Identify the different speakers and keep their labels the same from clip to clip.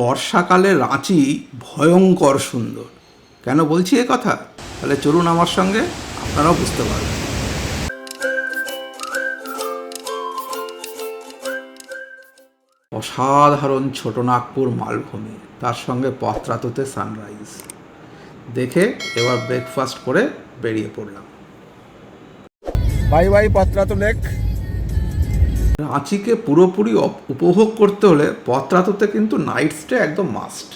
Speaker 1: বর্ষাকালে রাঁচি ভয়ঙ্কর সুন্দর। কেন বলছি এ কথা? তাহলে চলুন আমার সঙ্গে, আপনারাও বুঝতে পারবেন। অসাধারণ ছোটনাগপুর মালভূমি, তার সঙ্গে পত্রাতুতে সানরাইজ দেখে এবার ব্রেকফাস্ট করে বেরিয়ে পড়লাম।
Speaker 2: Bye bye Patratu lake.
Speaker 1: রাঁচিকে পুরোপুরি উপভোগ করতে হলে পত্রাতুতে কিন্তু নাইট স্টে একদম মাস্ট.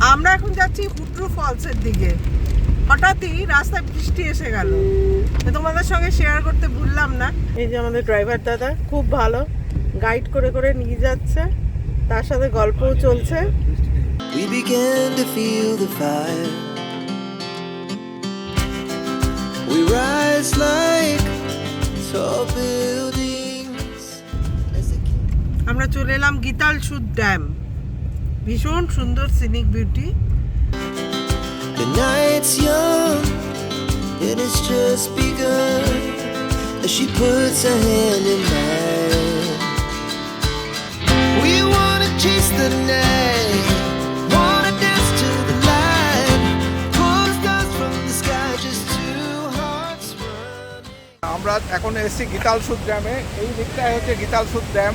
Speaker 3: আমরা এখন যাচ্ছি হুট্রু ফলসের দিকে। হঠাৎই রাস্তায় বৃষ্টি এসে গেল। তো তোমাদের সঙ্গে শেয়ার করতে ভুললাম না। এই যে আমাদের ড্রাইভার দাদা খুব ভালো। গাইড করে করে নিয়ে যাচ্ছে। তার সাথে গল্পও চলছে।
Speaker 4: We began to feel the fire. We rise like tall buildings. As the
Speaker 3: আমরা চলে এলাম গীতাল সুদ ড্যাম ভীষণ সুন্দর scenic beauty
Speaker 4: The night's young, and it's just begun. As she puts her hand in mine, we wanna chase the night,
Speaker 2: আমরা এখন এসেছি গীতাল সুদ ড্যামে এই দিকটায় হচ্ছে গীতাল সুদ ড্যাম।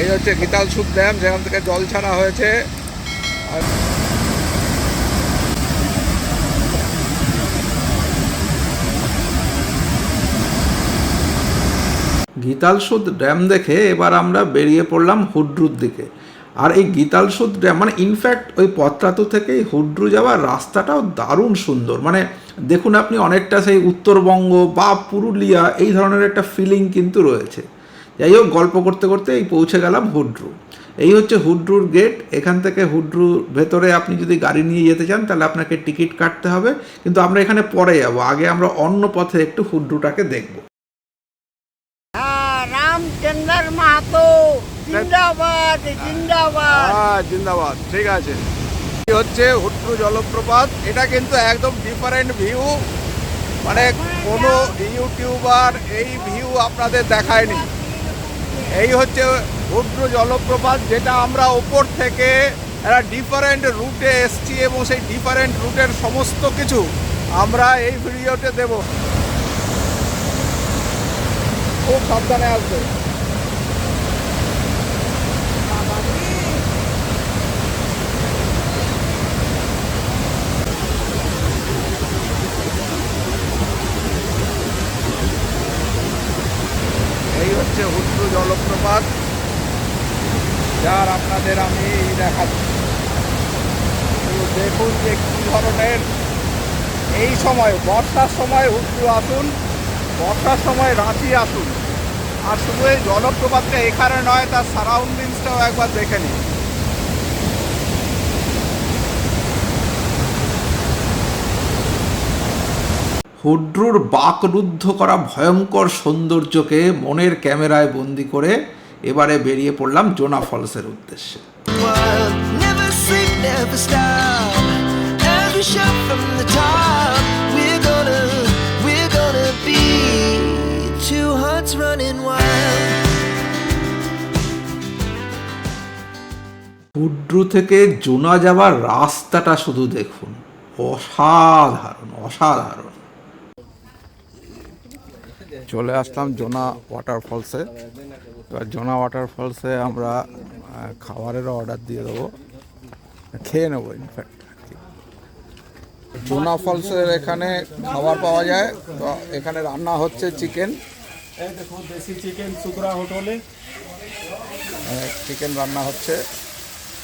Speaker 2: এই হচ্ছে গীতাল সুদ ড্যাম, যেখান থেকে জল ছাড়া হয়েছে।
Speaker 1: গীতালসুদ ড্যাম দেখে এবার আমরা বেরিয়ে পড়লাম হুড্রুর দিকে। আর এই গীতালসুদ ড্যাম মানে ইনফ্যাক্ট ওই পত্রাতু থেকে হুড্রু যাওয়ার রাস্তাটাও দারুণ সুন্দর। মানে দেখুন আপনি অনেকটা সেই উত্তরবঙ্গ বা পুরুলিয়া এই ধরনের একটা ফিলিং কিন্তু রয়েছে। যাই হোক গল্প করতে করতে এই পৌঁছে গেলাম হুড্রু। এই হচ্ছে হুড্রুর গেট এখান থেকে হুড্রুর ভেতরে আপনি যদি গাড়ি নিয়ে যেতে চান তাহলে আপনাকে টিকিট কাটতে হবে। কিন্তু আমরা এখানে পরে যাব আগে আমরা অন্য পথে একটু হুড্রুটাকে দেখব।
Speaker 3: রামচন্দ্র মাহাতো জিন্দাবাদ জিন্দাবাদ।
Speaker 2: হ্যাঁ জিন্দাবাদ ঠিক আছে। এই হচ্ছে হুট্টু জলপ্রপাত। এটা কিন্তু একদম ডিফারেন্ট ভিউ মানে কোনো ইউটিউবার এই ভিউ আপনাদের দেখায়নি। এই হচ্ছে হুট্টু জলপ্রপাত, যেটা আমরা ওপর থেকে একটা ডিফারেন্ট রুটে এসছি এবং সেই ডিফারেন্ট রুটের সমস্ত কিছু আমরা এই ভিডিওতে দেব। খুব সাবধানে আসবে এই হচ্ছে হুট্টু জলপ্রপাত যার আপনাদের আমি দেখাচ্ছি তো দেখুন যে কী ধরনের এই সময় বর্ষার সময় হুট্টু আসুন বর্ষার সময় রাঁচি আসুন। আর শুধু এই জলপ্রপাতটা এখানে নয় তার সারাউন্ডিংসটাও একবার দেখে নিন।
Speaker 1: হুড্রুর বাকরুদ্ধ করা ভয়ঙ্কর সৌন্দর্যকে মনের ক্যামেরায় বন্দি করে এবারে বেরিয়ে পড়লাম জোনা ফলসের উদ্দেশ্যে
Speaker 4: Shot from the top, we're gonna, we're gonna be two hearts running wild.
Speaker 1: Hundru থেকে জোনা যাওয়ার রাস্তাটা শুধু দেখুন। অসাধারণ অসাধারণ।
Speaker 2: চলে আসলাম জোনা ওয়াটারফলসে এবার জোনা ওয়াটারফলসে আমরা খাবারেরও অর্ডার দিয়ে দেবো। খেয়ে নেব ইনফ্যাক্ট জোনা ফলসের এখানে খাবার পাওয়া যায়। তো এখানে রান্না হচ্ছে চিকেন
Speaker 5: এই দেখো দেশি চিকেন সুকরা হোটেলে।
Speaker 2: চিকেন রান্না হচ্ছে।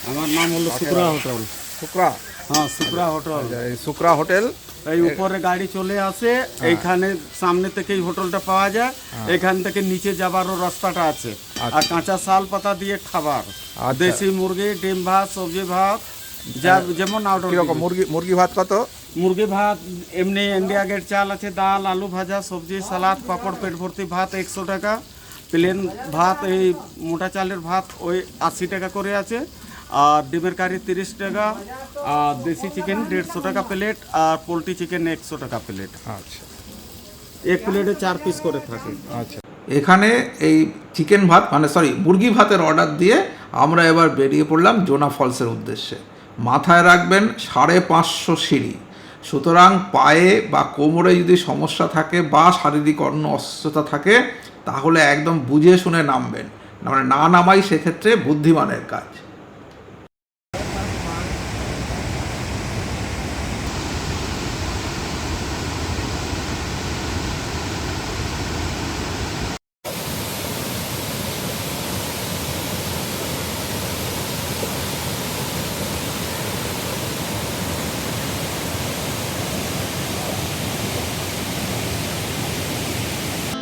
Speaker 5: আমার নাম হলো সুকরা হোটেল।
Speaker 2: শুক্রা
Speaker 5: হ্যাঁ সুকরা হোটেল।
Speaker 2: এই শুক্রা হোটেল।
Speaker 5: এই উপরে গাড়ি চলে আসে এইখানে সামনে থেকে এই হোটেলটা পাওয়া যায়। এখান থেকে নিচে যাবারও রাস্তাটা আছে। আর কাঁচা শাল পাতা দিয়ে খাবার।
Speaker 2: আচ্ছা।
Speaker 5: দেশি মুরগি ডিম ভাত সবজি ভাত যা যেমন
Speaker 2: কীরকম? মুরগি মুরগি ভাত কত?
Speaker 5: মুরগি ভাত এমনি ইন্ডিয়া গেট চাল আছে ডাল আলু ভাজা সবজি সালাদ পাপড় পেট ভর্তি ভাত একশো টাকা। প্লেন ভাত এই মোটা চালের ভাত ওই আশি টাকা করে আছে। আর ডিমের কারি তিরিশ টাকা আর দেশি চিকেন দেড়শো টাকা প্লেট আর পোলট্রি চিকেন একশো টাকা প্লেট
Speaker 2: আচ্ছা।
Speaker 5: এক প্লেটে চার পিস করে থাকে।
Speaker 2: আচ্ছা।
Speaker 1: এখানে এই চিকেন ভাত মানে সরি মুরগি ভাতের অর্ডার দিয়ে আমরা এবার বেরিয়ে পড়লাম জোনা ফলসের উদ্দেশ্যে। মাথায় রাখবেন সাড়ে পাঁচশো সিঁড়ি। সুতরাং পায়ে বা কোমরে যদি সমস্যা থাকে বা শারীরিক অন্য অসুস্থতা থাকে, তাহলে একদম বুঝে শুনে নামবেন। মানে না নামাই সেক্ষেত্রে বুদ্ধিমানের কাজ।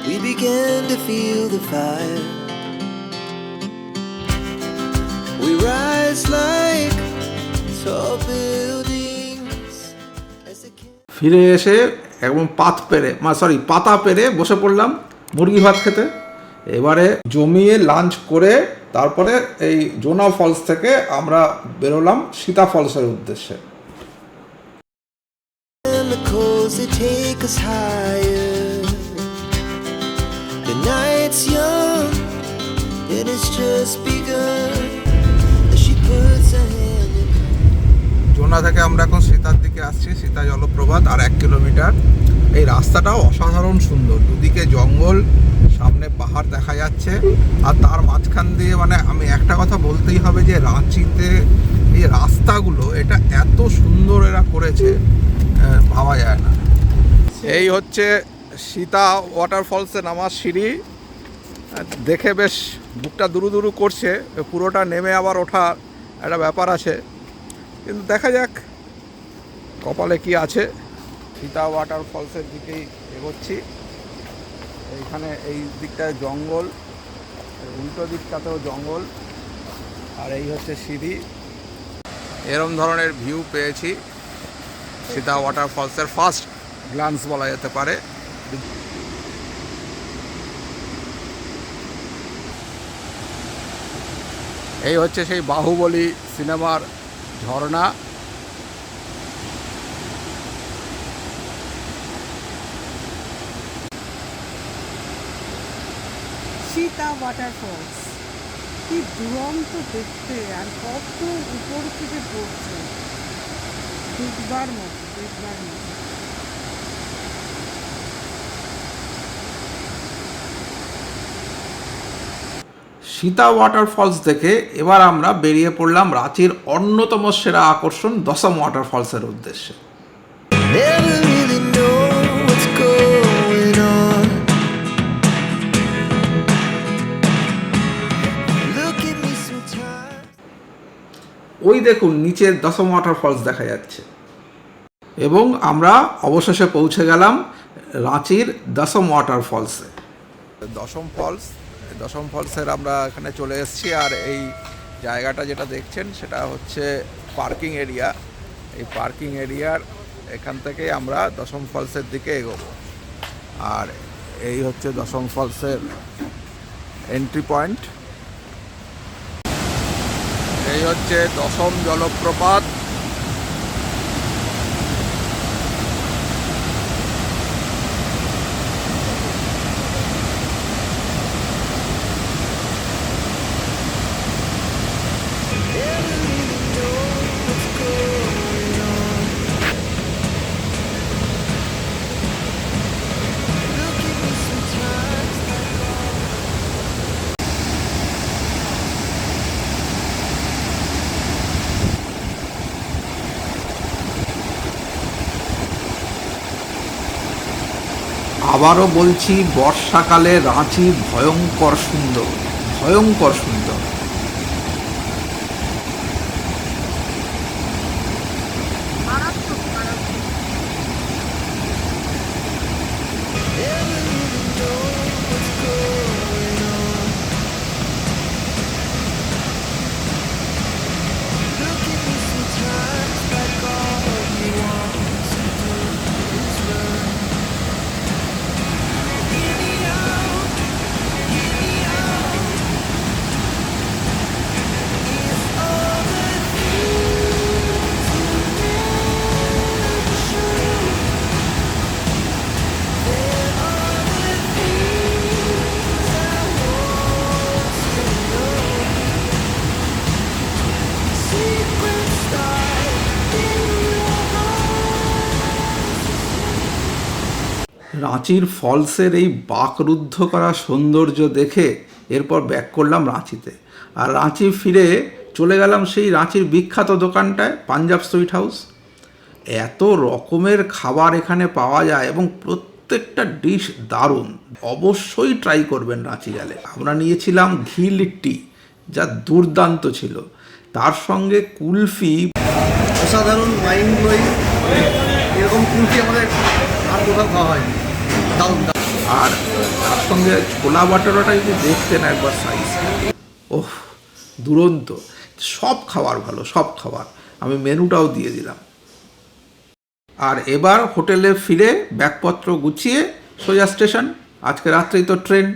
Speaker 4: We began to feel the fire. We rise like tall buildings as camp-
Speaker 1: ফিরে এসে একদম পাত পেরে মা সরি পাতা পেরে বসে পড়লাম মুরগি ভাত খেতে। এবারে জমিয়ে লাঞ্চ করে তারপরে এই জোনা ফলস থেকে আমরা বেরোলাম সীতা ফলসের উদ্দেশ্যে। জোনা থেকে আমরা এখন সীতার দিকে আসছি, সীতা জলপ্রপাত, আর এক কিলোমিটার। এই রাস্তাটাও অসাধারণ সুন্দর। দুদিকে জঙ্গল, সামনে পাহাড় দেখা যাচ্ছে, আর তার মাঝখান দিয়ে মানে আমি একটা কথা বলতেই হবে যে রাঁচিতে এই রাস্তাগুলো, এটা এত সুন্দর এরা করেছে ভাবা যায় না।
Speaker 2: এই হচ্ছে সীতা ওয়াটারফলসে নামার সিঁড়ি। দেখে বেশ বুকটা দুরু দুরু করছে, পুরোটা নেমে আবার ওঠা একটা ব্যাপার আছে। কিন্তু দেখা যাক, কপালে কি আছে। সীতা ওয়াটারফলসের দিকেই এগোচ্ছি। এইখানে এই দিকটায় জঙ্গল, উল্টো দিকটাতেও জঙ্গল, আর এই হচ্ছে সিঁড়ি। এরম ধরনের ভিউ পেয়েছি। সীতা ওয়াটারফলসের ফার্স্ট গ্লান্স বলা যেতে পারে। এই হচ্ছে সেই বাহুবলী সিনেমার ঝর্ণা।
Speaker 3: সীতা ওয়াটারফলস কি দুরন্ত দেখতে আর কত উপর থেকে পড়ছে। দেখবার মতো দেখবার মতো।
Speaker 1: সীতা ওয়াটারফলস দেখে এবার আমরা বেরিয়ে পড়লাম রাঁচির অন্যতম সেরা আকর্ষণ দশম ওয়াটারফলসের উদ্দেশ্যে. ওই দেখুন নিচে দশম ওয়াটারফলস দেখা যাচ্ছে এবং আমরা অবশেষে পৌঁছে গেলাম রাঁচির দশম ওয়াটারফলসে
Speaker 2: দশম ফলস দশম ফলসের আমরা এখানে চলে এসেছি আর এই জায়গাটা যেটা দেখছেন সেটা হচ্ছে পার্কিং এরিয়া এই পার্কিং এরিয়ার এখান থেকে আমরা দশম ফলসের দিকে এগোবো। আর এই হচ্ছে দশম ফলসের এন্ট্রি পয়েন্ট এই হচ্ছে দশম জলপ্রপাত।
Speaker 1: আবারও বলছি বর্ষাকালে রাঁচি ভয়ঙ্কর সুন্দর ভয়ঙ্কর সুন্দর। রাঁচির ফলসের এই বাকরুদ্ধ করা সৌন্দর্য দেখে এরপর ব্যাক করলাম রাঁচিতে। আর রাঁচি ফিরে চলে গেলাম সেই রাঁচির বিখ্যাত দোকানটায়, পাঞ্জাব সুইট হাউস। এত রকমের খাবার এখানে পাওয়া যায় এবং প্রত্যেকটা ডিশ দারুণ। অবশ্যই ট্রাই করবেন রাঁচি গেলে। আমরা নিয়েছিলাম ঘি লিট্টি, যা দুর্দান্ত ছিল। তার সঙ্গে কুলফি।
Speaker 6: অসাধারণ মাইন্ড এরকম কুলফি আমাদের আর কোথাও খাওয়া হয়নি। দারুণ।
Speaker 1: আর তার সঙ্গে ছোলা বাটারটা যদি দেখতেন একবার সাইজ ওহ, দুরন্ত। সব খাবার ভালো, সব খাবার। আমি মেনুটাও দিয়ে দিলাম। আর এবার হোটেলে ফিরে ব্যাগপত্র গুছিয়ে সোজা স্টেশন। আজকে রাত্রেই তো ট্রেন।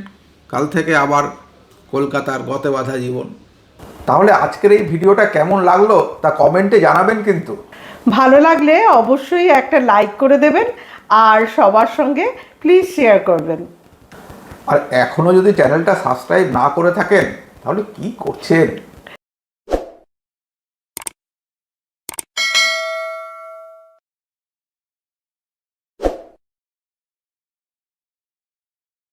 Speaker 1: কাল থেকে আবার কলকাতার গতে বাঁধা জীবন। তাহলে আজকের এই ভিডিওটা কেমন লাগল তা কমেন্টে জানাবেন কিন্তু।
Speaker 3: ভালো লাগলে অবশ্যই একটা লাইক করে দেবেন। আর সবার সঙ্গে প্লিজ শেয়ার করবেন।
Speaker 1: আর এখনও যদি চ্যানেলটা সাবস্ক্রাইব না করে থাকেন, তাহলে কি করছেন?